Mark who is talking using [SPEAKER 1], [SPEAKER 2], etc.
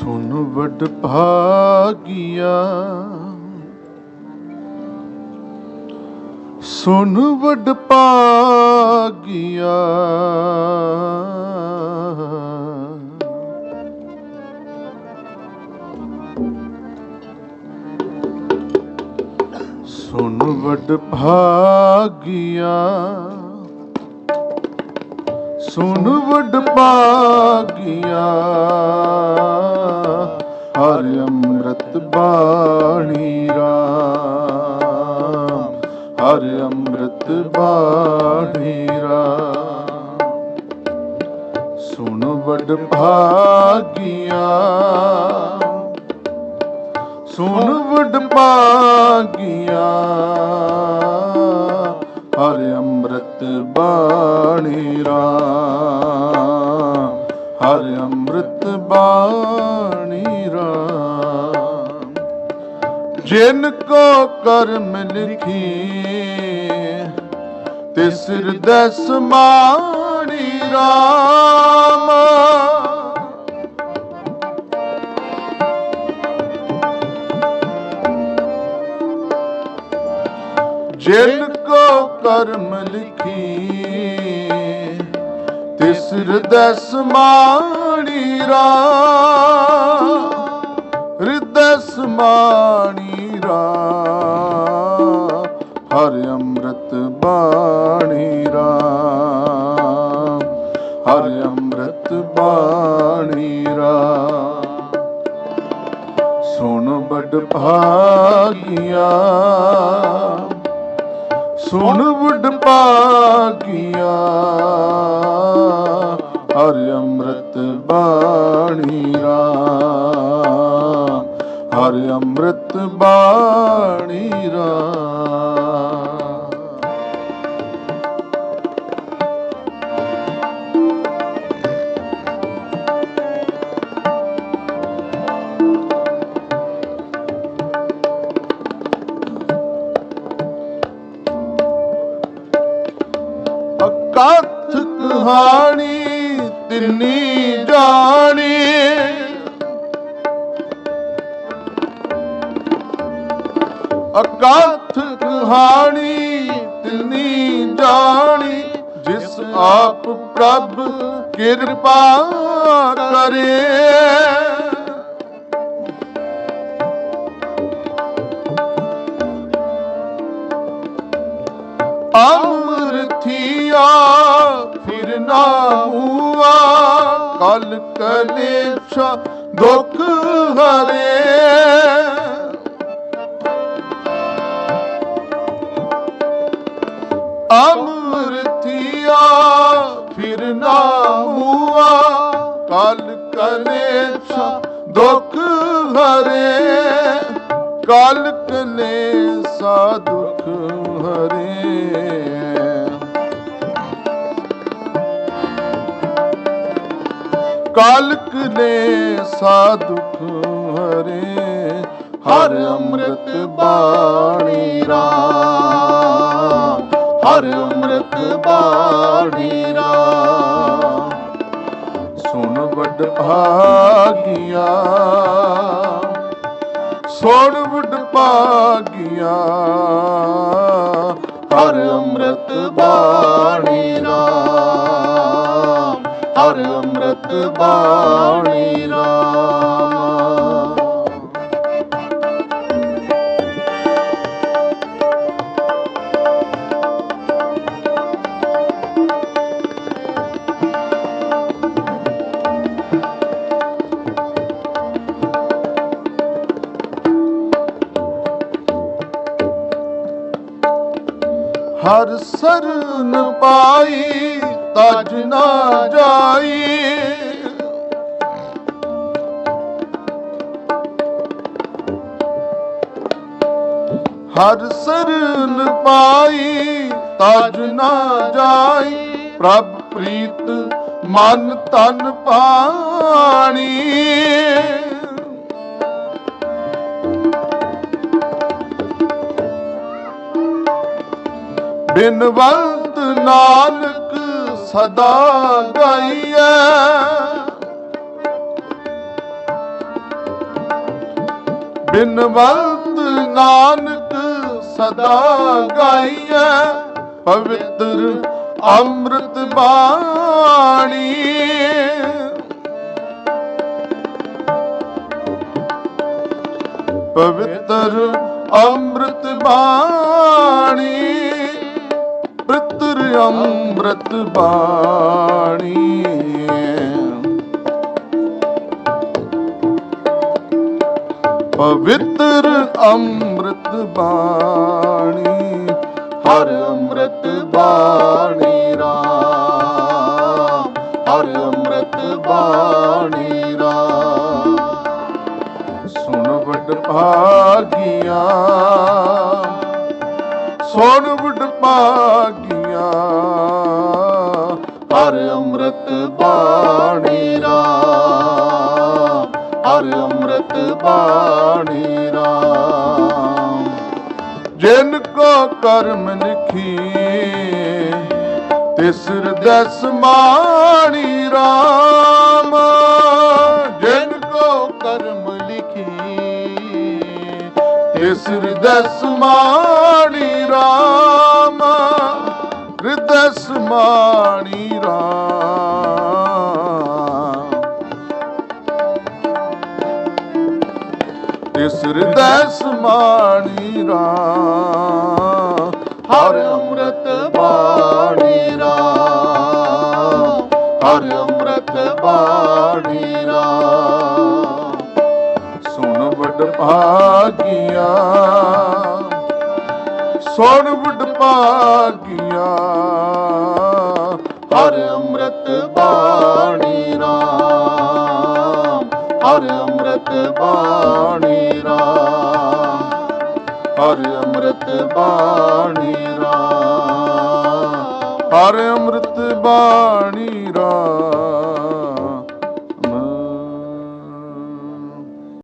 [SPEAKER 1] ਸੁਨ ਵਡ ਭਾਗਿਆ। ਸੁਨ ਵਡ ਭਾਗਿਆ। ਸੁਨ ਵਡ ਭਾਗਿਆ। ਸੁਣ ਵਡ ਭਾਗਿਆ ਹਰ ਅੰਮ੍ਰਿਤ ਬਾਣੀ ਰਾਮ ਹਰ ਅੰਮ੍ਰਿਤ ਬਾਣੀ ਰਾਮ। ਸੁਨ ਵਡ ਭਾਗਿਆ ਅੰਮ੍ਰਿਤ ਬਾਣੀ ਰਾਮ। ਹਰ ਅੰਮ੍ਰਿਤ ਬਾਣੀ ਰਾਮ। ਜਿਨ ਕੋ ਕਰਮ ਲਿਖੀ, ਤਿਸ ਹਿਰਦੈ ਸਮਾਣੀ ਰਾਮ। ਜਿਨ ਕੋ ਕਰਮ ਲਿਖੀ। ਤਿਸ ਹਿਰਦੈ ਸਮਾਣੀ ਰਾਮ ਹਿਰਦੈ ਸਮਾਣੀ ਰਾਮ ਹਰ ਅੰਮ੍ਰਿਤ ਬਾਣੀ ਰਾ ਹਰਿ ਅੰਮ੍ਰਿਤ ਬਾਣੀ ਰਾ ਸੁਣ ਬੜ ਭਾਗਿਆ ਸੁਣ ਬੁੱਢ ਭਾਗਿਆ ਹਰ ਅੰਮ੍ਰਿਤ ਬਾਣੀ ਰਾਮ ਹਰ ਅੰਮ੍ਰਿਤ ਬਾਣੀ ਰਾਮ ਕਹਾਣੀ ਤਿੰਨੀ ਜਾਣੀ। ਅਕਥ ਕਹਾਣੀ ਤਿੰਨੀ ਜਾਣੀ। ਜਿਸ ਆਪ ਪ੍ਰਭ ਕਿਰਪਾ ਕਰੇ। ਅਮਰਥੀਆ ਫਿਰ ਨਾ ਹੁਆ ਕਲ ਕਲੇਸ਼ ਦੁਖ ਹਰੇ। ਅਮਰਤੀਆ ਫਿਰ ਨਾ ਹੁਆ ਕਲ ਕਲੇਸ਼ ਦੁਖ ਹਰੇ। ਕਲ ਕਲੇਸਾ ਦੁਖ ਹਰੇ। ਕਾਲਕ ਨੇ ਸਾਧੁਖ ਹਰੇ ਹਰ ਅੰਮ੍ਰਿਤ ਬਾਣੀ ਰਾਮ ਹਰ ਅੰਮ੍ਰਿਤ ਬਾਣੀ ਰਾਮ ਸੁਣ ਵੱਡ ਭਾਗਿਆ ਸੁਣ ਵੱਡ ਭਾਗਿਆ ਅੰਮ੍ਰਿਤ ਬਾਣੀ ਰਾਮ। ਹਰ ਸਰਨ ਪਾਈ ਤਜ ਨਾ ਜਾਈ। ਹਰ ਸਰਲ ਪਾਈ ਤਜ ਨਾ ਜਾਈ। ਪ੍ਰਭ ਪ੍ਰੀਤ ਮਨ ਤਨ ਪਾਣੀ। ਬਿਨਵੰਤ ਨਾਨਕ ਸਦਾ ਗਾਈਐ। ਬਿਨਵੰਤ ਨਾਨਕ ਸਦਾ ਗਾਈਐ। ਪਵਿੱਤਰ ਅੰਮ੍ਰਿਤ ਬਾਣੀ। ਪਵਿੱਤਰ ਅੰਮ੍ਰਿਤ ਬਾਣੀ। ਅੰਮ੍ਰਿਤ ਬਾਣੀ। ਪਵਿੱਤਰ ਅੰਮ੍ਰਿਤ ਬਾਣੀ, ਹਰ ਅੰਮ੍ਰਿਤ ਬਾਣੀ ਰਾਮ, ਹਰ ਅੰਮ੍ਰਿਤ ਬਾਣੀ ਰਾਮ। ਸੁਣ ਵਡ ਭਾਗੀਆਂ, ਸੁਣ ਵਡ ਭਾਗੀਆਂ ਹਰ ਅੰਮ੍ਰਿਤ ਬਾਣੀ ਰਾਮ ਹਰ ਅੰਮ੍ਰਿਤ ਬਾਣੀ ਰਾਮ ਜਿਨ ਕੋ ਕਰਮ ਲਿਖੀ, ਤਿਸ ਹਿਰਦੈ ਸਮਾਣੀ ਰਾਮ। ਜਿਨ ਕੋ ਕਰਮ ਲਿਖੀ, ਤਿਸ ਹਿਰਦੈ ਸਮਾਣੀ ਹਿਰਦੈ ਮਾਣੀ ਰਾਮ। ਤਿਸ ਹਿਰਦੈ ਸਮਾਣੀ ਰਾਮ। ਹਰ ਅੰਮ੍ਰਿਤ ਬਾਣੀ ਰਾਮ। ਹਰ ਅੰਮ੍ਰਿਤ ਬਾਣੀ ਰਾਮ। ਸੁਣ ਵਡ ਭਾਗੀਆਂ। ਸੁਣ ਵਡ ਭਾਗੀਆਂ। ਹਰ ਅੰਮ੍ਰਿਤ ਬਾਣੀ ਰਾਮ, ਹਰ ਅੰਮ੍ਰਿਤ ਬਾਣੀ ਰਾਮ, ਹਰ ਅੰਮ੍ਰਿਤ ਬਾਣੀ ਰਾਮ, ਹਰ ਅੰਮ੍ਰਿਤ ਬਾਣੀ